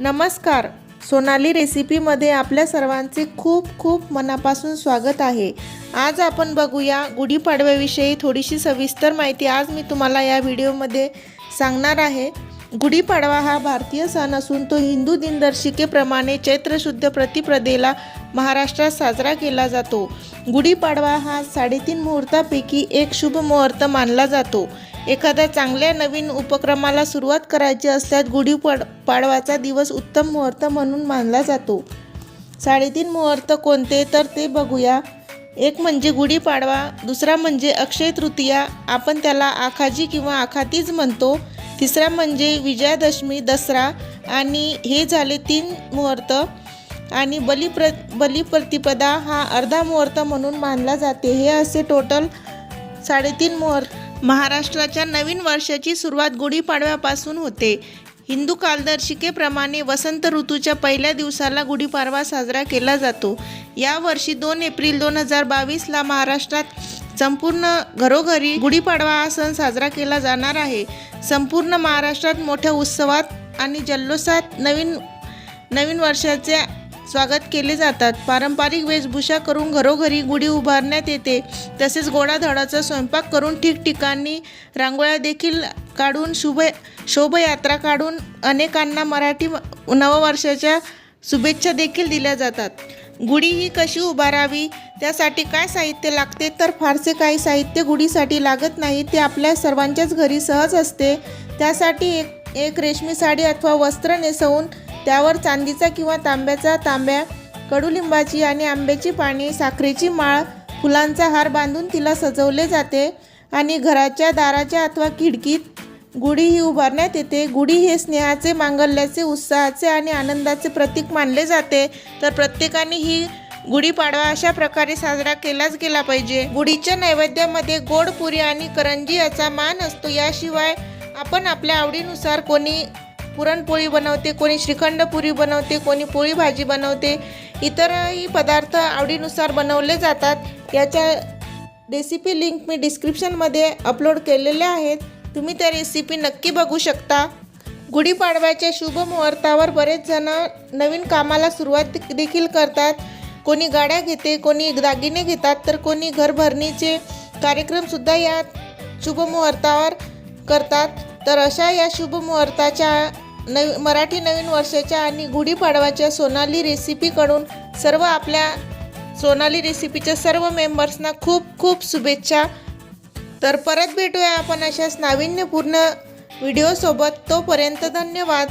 नमस्कार. सोनाली रेसिपीमध्ये आपल्या सर्वांचे खूप खूप मनापासून स्वागत आहे. आज आपण बघूया गुढीपाडव्याविषयी थोडीशी सविस्तर माहिती. आज मी तुम्हाला या व्हिडिओमध्ये सांगणार आहे. गुढीपाडवा हा भारतीय सण असून तो हिंदू दिनदर्शिकेप्रमाणे चैत्रशुद्ध प्रतिप्रदेला प्रतिपदेला महाराष्ट्रात साजरा केला जातो. गुढीपाडवा हा साडेतीन मुहूर्तापैकी एक शुभ मुहूर्त मानला जातो. एखाद्या चांगल्या नवीन उपक्रमाला सुरुवात करायची असल्यास गुढीपाड पाडवाचा दिवस उत्तम मुहूर्त म्हणून मानला जातो. साडेतीन मुहूर्त कोणते? तर ते बघूया. एक म्हणजे गुढीपाडवा दुसरा म्हणजे अक्षय तृतीया आपण त्याला आखाजी किंवा आखातीच म्हणतो. तिसरा म्हणजे विजयादशमी दसरा आणि हे झाले तीन मुहूर्त. आणि बलिप्र बलिप्रतिपदा हा अर्धा मुहूर्त म्हणून मानला जाते. हे असे टोटल साडेतीन मुहूर्त महाराष्ट्राच्या नवीन वर्षाची सुरुवात गुढीपाडव्यापासून होते. हिंदू कालदर्शिकेप्रमाणे वसंत ऋतूच्या पहिल्या दिवसाला गुढीपाडवा साजरा केला जातो. यावर्षी दोन एप्रिल दोन हजार बावीसला महाराष्ट्रात संपूर्ण घरोघरी गुढीपाडवा हा सण साजरा केला जाणार आहे. संपूर्ण महाराष्ट्रात मोठ्या उत्सवात आणि जल्लोषात नवीन नवीन वर्षाच्या स्वागत केले जातात. पारंपरिक वेशभूषा करून घरोघरी गुढी उभारण्यात येते. तसेच गोडाधडाचा स्वयंपाक करून ठिकठिकाणी रांगोळ्या देखील काढून शुभ शोभयात्रा काढून अनेकांना मराठी नववर्षाच्या शुभेच्छा देखील दिल्या जातात. गुढी ही कशी उभारावी? त्यासाठी काय साहित्य लागते? तर फारसे काही साहित्य गुढीसाठी लागत नाही. ते आपल्या सर्वांच्याच घरी सहज असते. त्यासाठी एक एक रेशमी साडी अथवा वस्त्र नेसवून त्यावर चांदीचा किंवा तांब्याचा तांब्या कडुलिंबाची आणि आंब्याची पाने साखरेची माळ फुलांचा हार बांधून तिला सजवले जाते आणि घराच्या दाराच्या अथवा खिडकीत गुढी ही उभारण्यात येते. गुढी हे स्नेहाचे मांगल्याचे उत्साहाचे आणि आनंदाचे प्रतीक मानले जाते. तर प्रत्येकाने ही गुढीपाडवा अशा प्रकारे साजरा केलाच गेला पाहिजे. गुढीच्या नैवेद्यामध्ये गोड पुरी आणि करंजी याचा मान असतो. याशिवाय आपण आपल्या आवडीनुसार कोणी पुरणपोळी बनवते कोणी श्रीखंड पुरी बनवते कोणी पोळी भाजी बनवते. इतरही पदार्थ आवडीनुसार बनवले जातात. याच्या रेसिपी लिंक मी डिस्क्रिप्शनमध्ये अपलोड केलेले आहेत. तुम्ही त्या रेसिपी नक्की बघू शकता. गुढीपाडव्याच्या शुभ मुहूर्तावर बरेच जण नवीन कामाला सुरुवात देखील करतात. कोणी गाड्या घेते कोणी दागिने घेतात तर कोणी घरभरणीचे कार्यक्रमसुद्धा या शुभ मुहूर्तावर करतात. तर अशा या शुभ मुहूर्ताच्या नवी मराठी नवीन वर्षाच्या आणि गुढीपाडव्याच्या सोनाली रेसिपीकडून सर्व आपल्या सोनाली रेसिपीच्या सर्व मेंबर्सना खूप खूप शुभेच्छा. तर परत भेटूया आपण अशाच नाविन्यपूर्ण व्हिडिओसोबत. तोपर्यंत धन्यवाद.